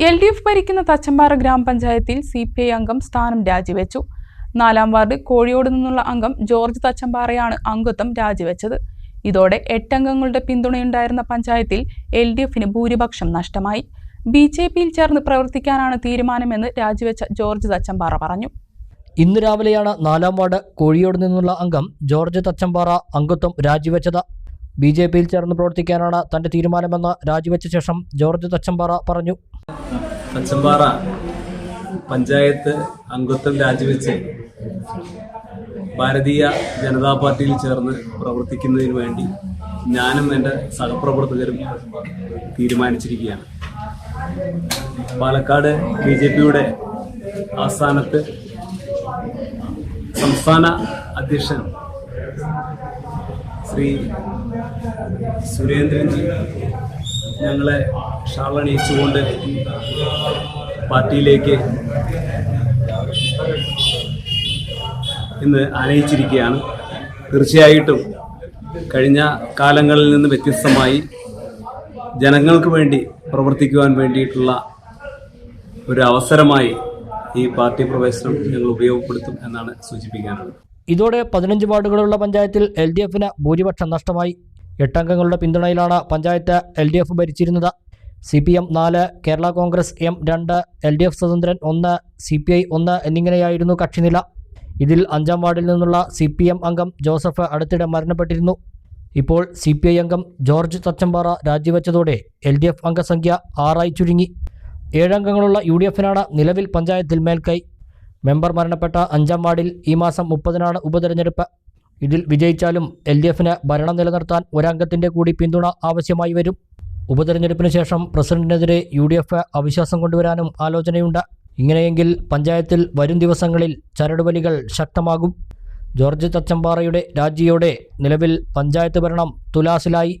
L D F ഭരിക്കുന്ന തച്ചമ്പാറ ഗ്രാമപഞ്ചായത്തിൽ C P I അംഗം സ്ഥാനം രാജിവെച്ചു. നാലാം വാർഡ് കോഴിയോട് നിന്നുള്ള അംഗം ജോർജ് തച്ചമ്പാറയാണ് അംഗത്വം രാജിവെച്ചത്. ഇതോടെ എട്ടംഗങ്ങളുടെ പിന്തുണയുണ്ടായിരുന്ന പഞ്ചായത്തിൽ എൽ ഡി എഫിന് ഭൂരിപക്ഷം നഷ്ടമായി. ബി ജെ പിയിൽ ചേർന്ന് പ്രവർത്തിക്കാനാണ് തീരുമാനമെന്ന് രാജിവെച്ച ജോർജ് തച്ചമ്പാറ പറഞ്ഞു. ഇന്ന് രാവിലെയാണ് നാലാം വാർഡ് കോഴിയോട് നിന്നുള്ള അംഗം ജോർജ് തച്ചമ്പാറ അംഗത്വം രാജിവെച്ചത്. ബി ജെ പിയിൽ ചേർന്ന് പ്രവർത്തിക്കാനാണ് തന്റെ തീരുമാനമെന്ന് രാജിവെച്ച ശേഷം ജോർജ് തച്ചമ്പാറ പറഞ്ഞു. തച്ചമ്പാറ പഞ്ചായത്ത് അംഗത്വം രാജിവെച്ച് ഭാരതീയ ജനതാ പാർട്ടിയിൽ ചേർന്ന് പ്രവർത്തിക്കുന്നതിന് വേണ്ടി ഞാനും എന്റെ സഹപ്രവർത്തകരും തീരുമാനിച്ചിരിക്കുകയാണ്. പാലക്കാട് ബി ജെ പിയുടെ ആസ്ഥാനത്ത് സംസ്ഥാന അധ്യക്ഷൻ ശ്രീ സുരേന്ദ്രൻജി ഞങ്ങളെ ഷാളണിയിച്ചുകൊണ്ട് പാർട്ടിയിലേക്ക് ഇന്ന് ആനയിച്ചിരിക്കുകയാണ്. തീർച്ചയായിട്ടും കഴിഞ്ഞ കാലങ്ങളിൽ നിന്ന് വ്യത്യസ്തമായി ജനങ്ങൾക്ക് വേണ്ടി പ്രവർത്തിക്കുവാൻ വേണ്ടിയിട്ടുള്ള ഒരു അവസരമായി ഈ പാർട്ടി പ്രവേശനം ഞങ്ങൾ ഉപയോഗപ്പെടുത്തും എന്നാണ് സൂചിപ്പിക്കാനുള്ളത്. ഇതോടെ പതിനഞ്ച് വാർഡുകളുള്ള പഞ്ചായത്തിൽ എൽ ഡി എഫിന് ഭൂരിപക്ഷം നഷ്ടമായി. എട്ടംഗങ്ങളുടെ പിന്തുണയിലാണ് പഞ്ചായത്ത് എൽ ഡി എഫ് ഭരിച്ചിരുന്നത്. സി പി എം നാല് കേരള കോൺഗ്രസ് എം രണ്ട് എൽ ഡി എഫ് സ്വതന്ത്രൻ ഒന്ന് സി പി ഐ ഒന്ന് എന്നിങ്ങനെയായിരുന്നു കക്ഷിനില. ഇതിൽ അഞ്ചാം വാർഡിൽ നിന്നുള്ള സി പി എം അംഗം ജോസഫ് അടുത്തിടെ മരണപ്പെട്ടിരുന്നു. ഇപ്പോൾ സി പി ഐ അംഗം ജോർജ് തച്ചമ്പാറ രാജിവെച്ചതോടെ എൽ ഡി എഫ് അംഗസംഖ്യ ആറായി ചുരുങ്ങി. ഏഴംഗങ്ങളുള്ള യു ഡി എഫിനാണ് നിലവിൽ പഞ്ചായത്തിൽ മേൽക്കൈ. മെമ്പർ മരണപ്പെട്ട അഞ്ചാം വാർഡിൽ ഈ മാസം മുപ്പതിനാണ് ഉപതെരഞ്ഞെടുപ്പ്. ഇതിൽ വിജയിച്ചാലും എൽ ഡി എഫിന് ഭരണം നിലനിർത്താൻ ഒരംഗത്തിന്റെ കൂടി പിന്തുണ ആവശ്യമായി വരും. ഉപതെരഞ്ഞെടുപ്പിന് ശേഷം പ്രസിഡന്റിനെതിരെ യു ഡി എഫ് അവിശ്വാസം കൊണ്ടുവരാനും ആലോചനയുണ്ട്. ഇങ്ങനെയെങ്കിൽ പഞ്ചായത്തിൽ വരും ദിവസങ്ങളിൽ ചരടുവലികൾ ശക്തമാകും. ജോർജ് തച്ചമ്പാറയുടെ രാജിയോടെ നിലവിൽ പഞ്ചായത്ത് ഭരണം തുലാസിലായി.